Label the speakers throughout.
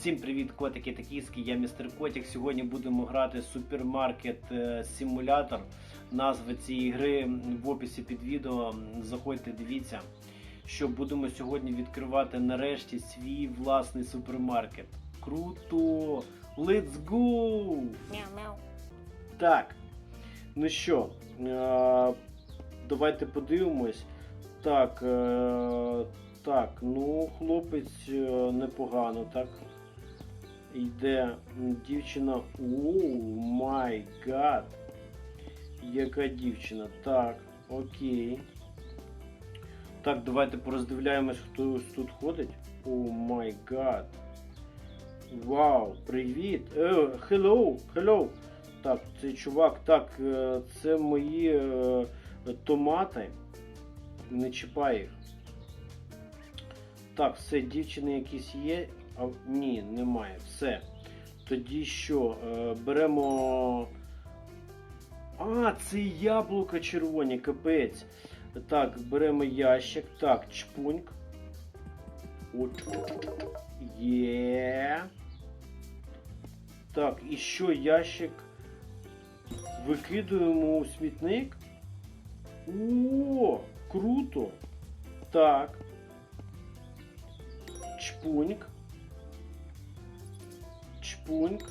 Speaker 1: Всім привіт, котики та кіски, я містер Котик. Сьогодні будемо грати супермаркет е, симулятор. Назва цієї гри в описі під відео. Заходьте, дивіться. Що будемо сьогодні відкривати нарешті свій власний супермаркет. Круто! Let's go!
Speaker 2: Мяу-мяу.
Speaker 1: Так. Ну що, е, давайте подивимось. Так, е, так, ну, хлопець непогано, так. Йде дівчина. Оу, май гад. Яка дівчина? Так, окей. Так, давайте пороздивляємось, хто тут ходить. О май гад. Вау, привіт! Е, hello, hello. Так, цей чувак, так, е, це мої е, томати. Не чіпай їх. Так, все, дівчини якісь є. А, ні, немає. Все. Тоді що? Е, беремо. А, це яблука червоні, капець. Так, беремо ящик. Так, чпуньк. От. Є. Так, і що ящик? Викидуємо у смітник. О, круто. Так. Чпуньк. Чпуньк.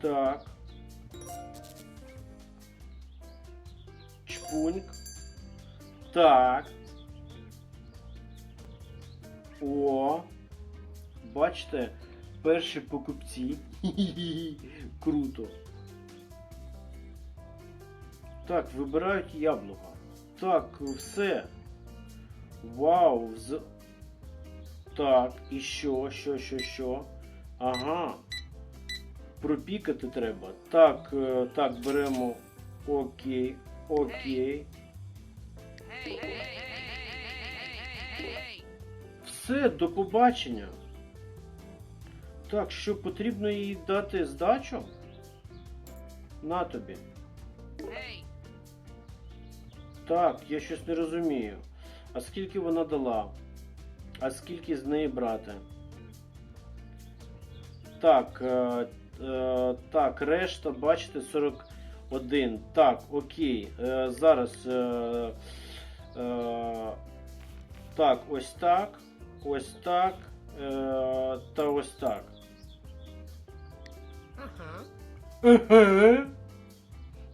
Speaker 1: Так. Чпуньк. Так. О. Бачите, перші покупці. Круто. Так, вибирають яблука. Так, все. Вау, з... Так, і що, що, що, що? Ага. Пропікати треба. Так, е, так, беремо. Окей, окей. Все, до побачення. Так, що потрібно їй дати здачу? На тобі. Так, я щось не розумію. А скільки вона дала? А скільки з неї брати? Так, е, е, так, решта, бачите, 41. Так, окей. Е, зараз. Е, е, так, ось так. Ось так. Е, та ось так.
Speaker 2: Ага.
Speaker 1: Еге.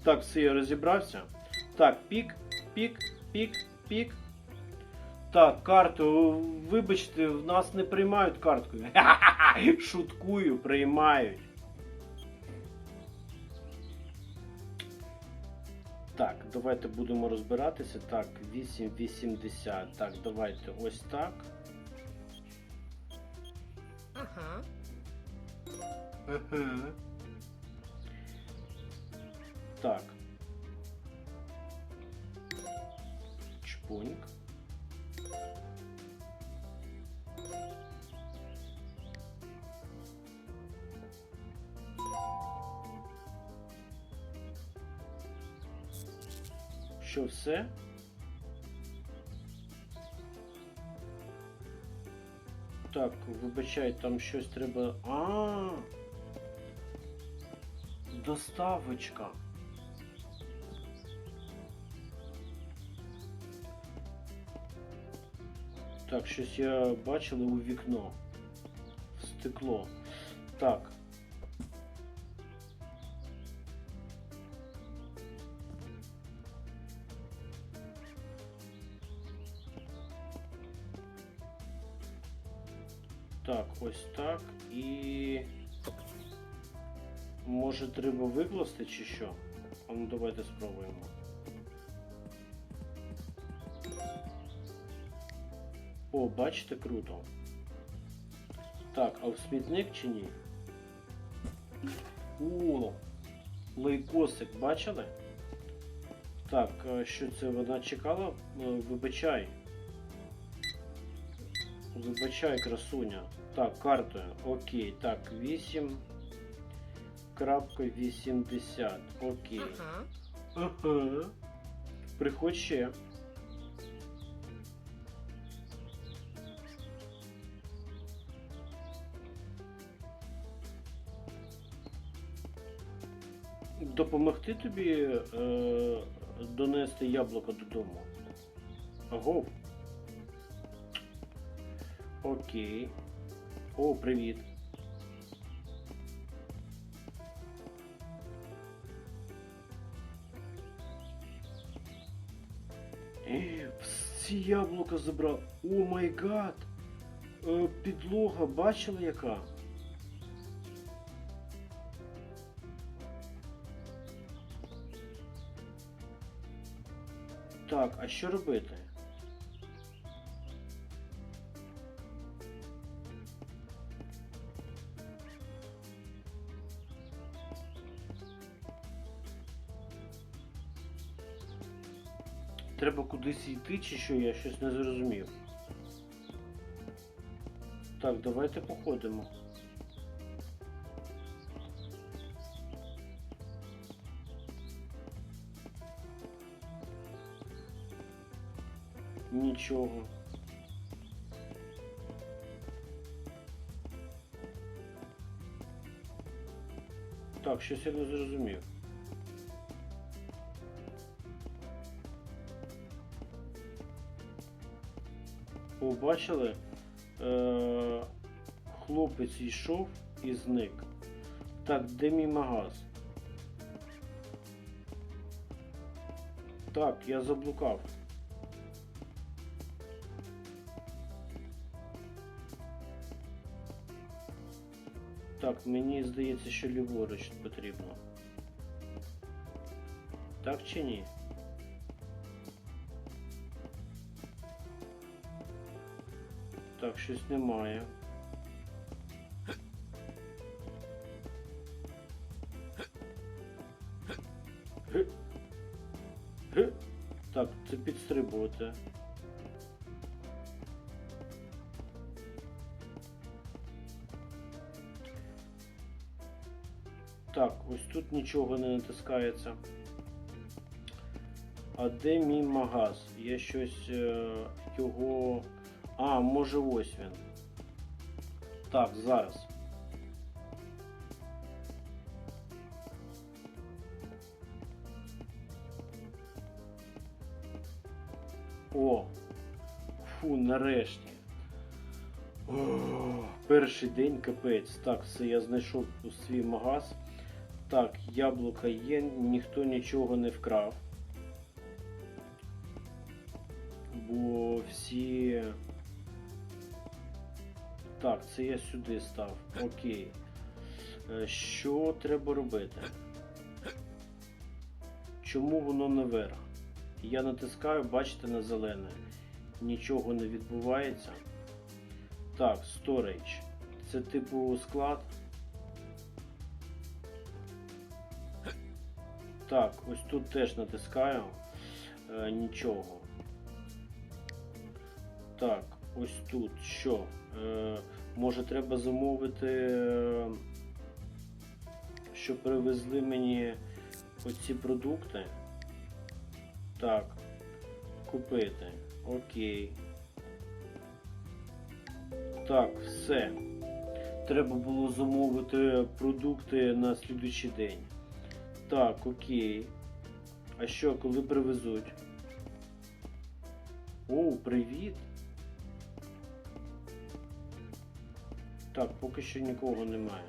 Speaker 1: Так, все, я розібрався. Так, пік, пік, пік, пік. Так, карту, вибачте, в нас не приймають карткою. Ха-ха-ха, Шуткую, приймають. Так, давайте будемо розбиратися. Так, 8,80. Так, давайте ось так.
Speaker 2: Ага.
Speaker 1: Ага. Так. Чпуньк. Все? Так, вибачай, там щось треба. А. Доставочка. Так, щось я бачила у вікно. В стекло. Так, Може треба викласти чи що? А ну давайте спробуємо. О, бачите, круто. Так, а в смітник чи ні? О, лейкосик, бачили? Так, що це вона чекала? Е, Вибачай. Вибачай, красуня. Так, картою. Окей. Так, 8. 0,80. Окей.
Speaker 2: Ага.
Speaker 1: Ага. Приходь ще. Допомогти тобі е, донести яблуко додому. Аго. Окей. О, привіт. Яблука забрав. О май гад. Е, Підлога, бачила яка? Так, а що робити? Кудись йти чи що, я щось не зрозумів. Так, давайте походимо. Нічого. Так, щось я не зрозумів. Побачили? Е- хлопець йшов і зник. Так, де мій магаз? Так, я заблукав. Так, мені здається, що ліворуч потрібно. Так чи ні? Так, щось немає. Так, це підстрибувати. Так, ось тут нічого не натискається. А де мій магаз? Я щось е, його. А, може ось він. Так, зараз. О! Фу, нарешті. О, перший день капець. Так, все, я знайшов свій магаз. Так, яблука є, ніхто нічого не вкрав. Так, це я сюди став. Окей. Е, Що треба робити? Чому воно наверх? Я натискаю, бачите, на зелене. Нічого не відбувається. Так, storage. Це типу склад. Так, ось тут теж натискаю. Е, нічого. Так, ось тут що? Е, може треба замовити, е, щоб привезли мені оці продукти. Так, купити. Окей. Так, все. Треба було замовити продукти на слідуючий день. Так, окей. А що, коли привезуть? О, привіт. Так, поки що нікого немає.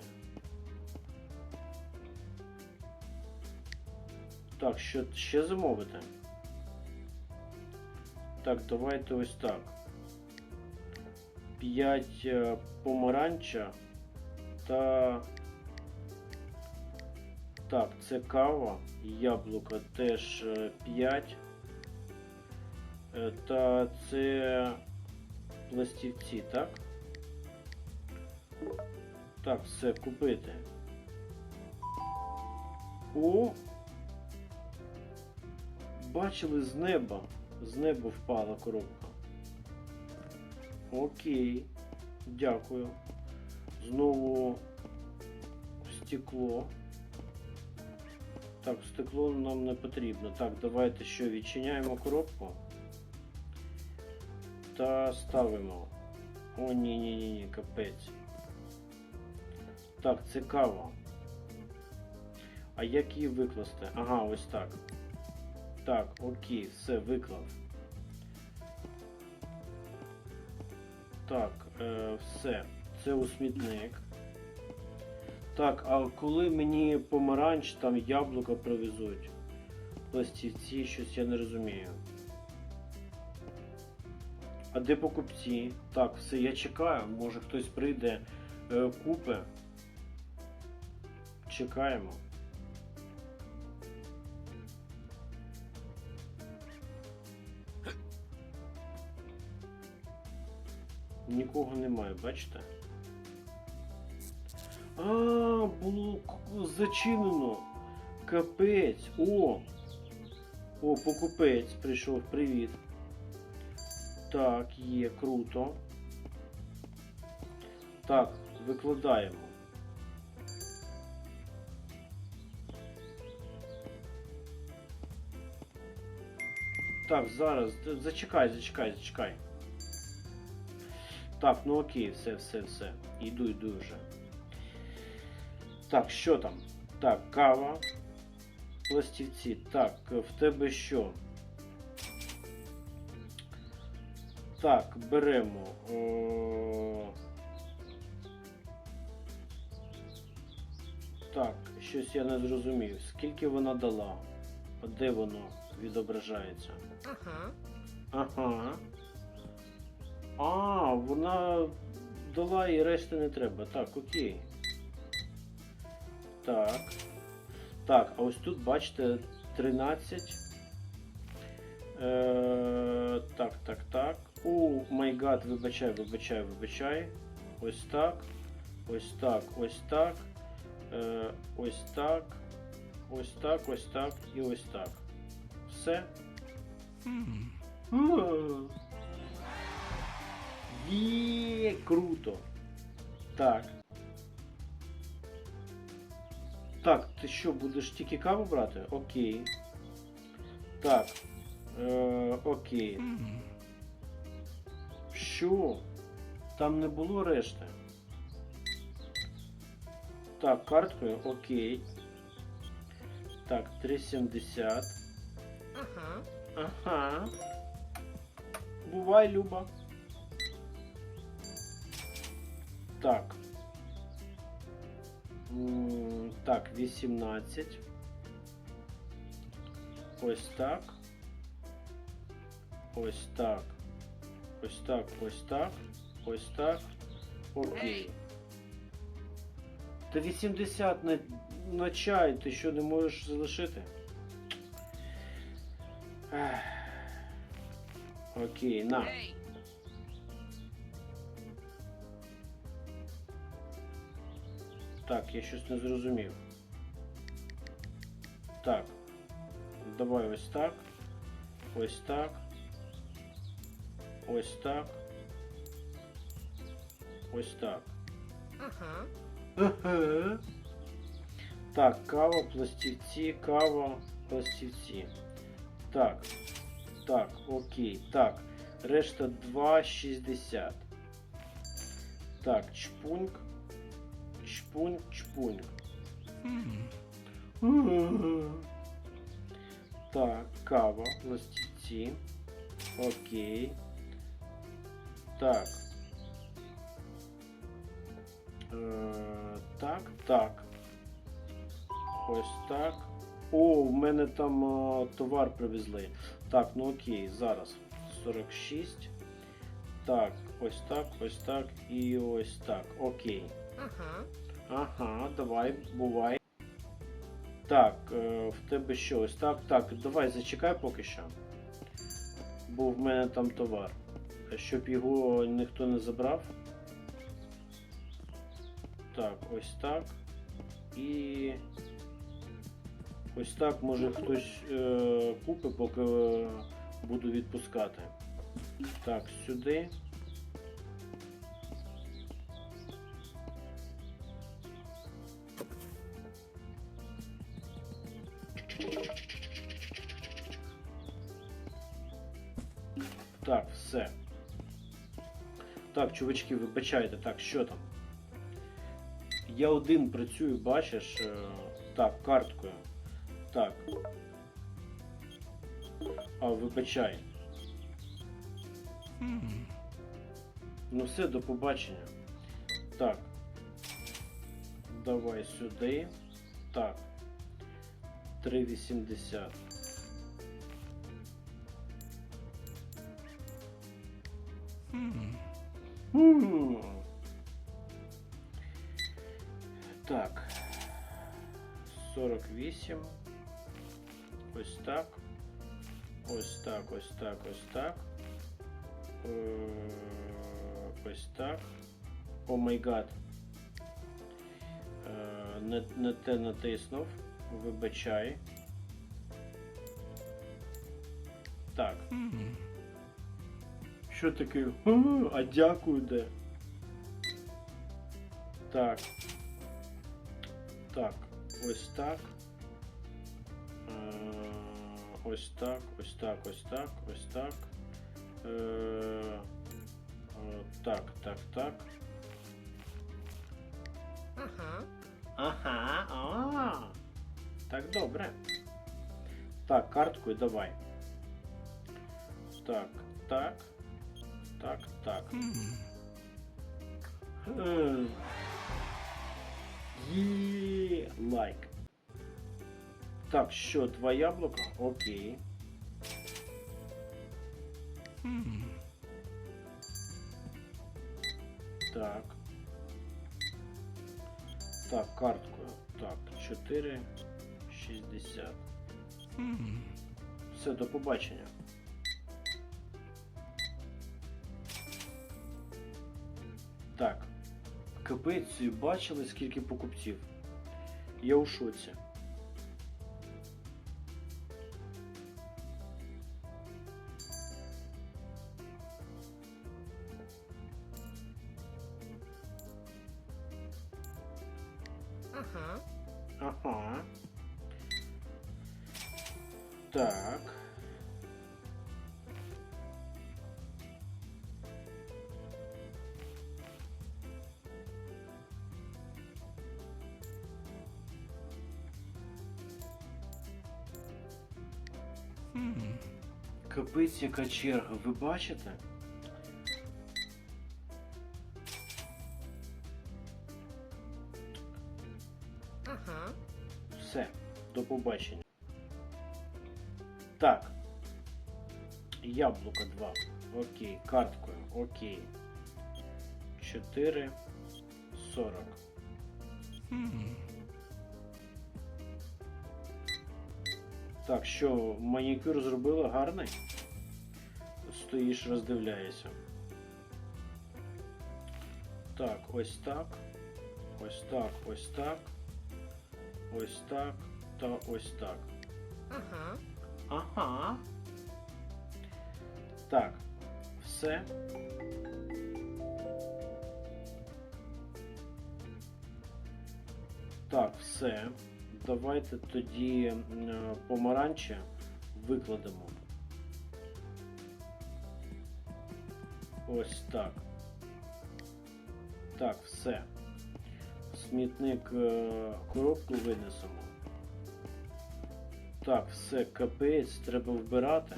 Speaker 1: Так, що ще замовити? Так, давайте ось так. 5 помаранча та. Так, це кава, яблука теж 5. Та це пластівці, так? Так, все, купити. О! Бачили з неба. З неба впала коробка. Окей. Дякую. Знову стекло. Так, стекло нам не потрібно. Так, давайте що, відчиняємо коробку. Та ставимо. О, ні-ні-ні, капець. Так, цікаво. А як її викласти? Ага, ось так. Так, окей, все, виклав. Так, е, все. Це у смітник. Так, а коли мені помаранч, там яблука привезуть? Пластівці, щось я не розумію. А де покупці? Так, все, я чекаю. Може хтось прийде, е, купи. Чекаємо. Нікого немає, бачите? А, було зачинено. Капець. О! О, покупець прийшов, привіт. Так, є, круто. Так, викладаємо. Так, зараз. Зачекай, зачекай, зачекай. Так, ну окей, все, все, все. Іду, йду вже. Так, що там? Так, кава. Пластівці. Так, в тебе що? Так, беремо. О... Так, щось я не зрозумів. Скільки вона дала? А Де воно відображається?
Speaker 2: Ага.
Speaker 1: Ага. А, вона дала і решти не треба. Так, окей. Так. Так, а ось тут, бачите, 13. Е, так, так, так. О, май гад, вибачай, вибачай, вибачай. Ось так. Ось так, ось так. Е, ось так. Ось так, ось так і ось так. Все. Є, круто. Так. Так, ти що, будеш тільки каву брати? Окей. Так. Е, окей. Що? Там не було решти. Так, карткою, окей. Так, 3,70.
Speaker 2: Ага.
Speaker 1: Ага. Бувай, Люба. Так. Так, 18. Ось так. Ось так. Ось так, ось так. Ось так. Окей. Та 80 на, на чай ти що не можеш залишити? Окей, на. Так, я щось не зрозумів. Так. Давай ось так. Ось так. Ось так. Ось так.
Speaker 2: Ага.
Speaker 1: Ага. Так, кава, пластівці, кава, пластівці. Так. Так, окей. Так. Решта 2,60. Так, чпуньк. Чпуньк, чпуньк. Так, кава, пластівці. Окей. Так. Е, так, так. Ось так. О, в мене там е, товар привезли. Так, ну окей, зараз. 46. Так, ось так, ось так і ось так. Окей.
Speaker 2: Ага.
Speaker 1: Ага, давай, бувай. Так, е, в тебе що? Ось так. Так, давай зачекай поки що. Бо в мене там товар. Щоб його ніхто не забрав. Так, ось так. І. Ось так може хтось е, купить, поки е, буду відпускати. Так, сюди. Так, все. Так, чувачки, вибачайте, так, що там? Я один працюю, бачиш. е, Так, карткою. Так. А, вибачай. Ну все, до побачення. Так. Давай сюди. Так. 3,80. М. Так. 48. Ось так. Ось так, ось так, ось так. Е, Ось так. О май гад. Е, Не, те натиснув. Вибачай. Так. Що таке? А дякую де. Так. Так. Ось так. Ось так, ось так, ось так, ось так. Е, е, Так, так, так.
Speaker 2: Ага.
Speaker 1: Ага, а. Так, добре. Так, карткою давай. Так, так. Так, так. Є, лайк. Так, що, два яблука? Окей. Так. Так, карткою. Так, 4, 60. Все, до побачення. Так. Капець, бачили, скільки покупців? Я у шоці. Капець, яка черга, ви бачите?
Speaker 2: Ага.
Speaker 1: Все, до побачення. Так. Яблуко 2. Окей. Карткою. Окей. 4. 40. Так, що, манікюр зробила гарний? Стоїш, роздивляєшся. Так, ось так. Ось так, ось так. Ось так та ось так.
Speaker 2: Ага.
Speaker 1: Ага. Так. Все. Так, все. Давайте тоді е, помаранче викладемо. Ось так. Так, все. Смітник е, коробку винесемо. Так, все, капець, треба вбирати.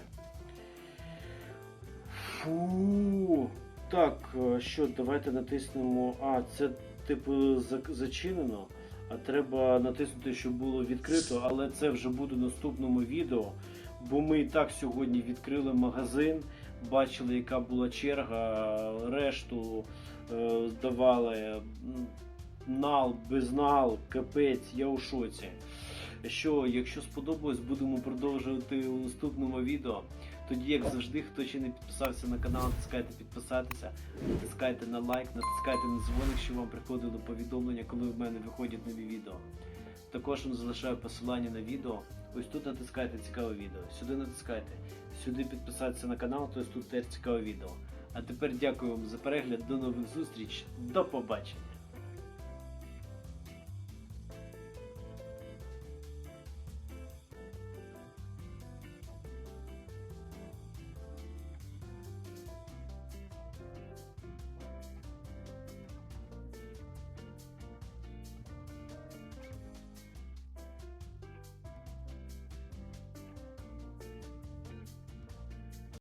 Speaker 1: Фу. Так, е, що, давайте натиснемо. А, це типу зачинено. А треба натиснути, щоб було відкрито, але це вже буде в наступному відео. Бо ми і так сьогодні відкрили магазин, бачили, яка була черга, решту е, здавали. Нал, без нал, капець, я у шоці. Що, якщо сподобалось, будемо продовжувати у наступному відео. Тоді, як завжди, хто ще не підписався на канал, натискайте підписатися, натискайте на лайк, натискайте на дзвоник, щоб вам приходили повідомлення, коли в мене виходять нові відео. Також вам залишаю посилання на відео. Ось тут натискайте цікаве відео. Сюди натискайте. Сюди підписатися на канал, тобто тут теж цікаве відео. А тепер дякую вам за перегляд, до нових зустріч, до побачення!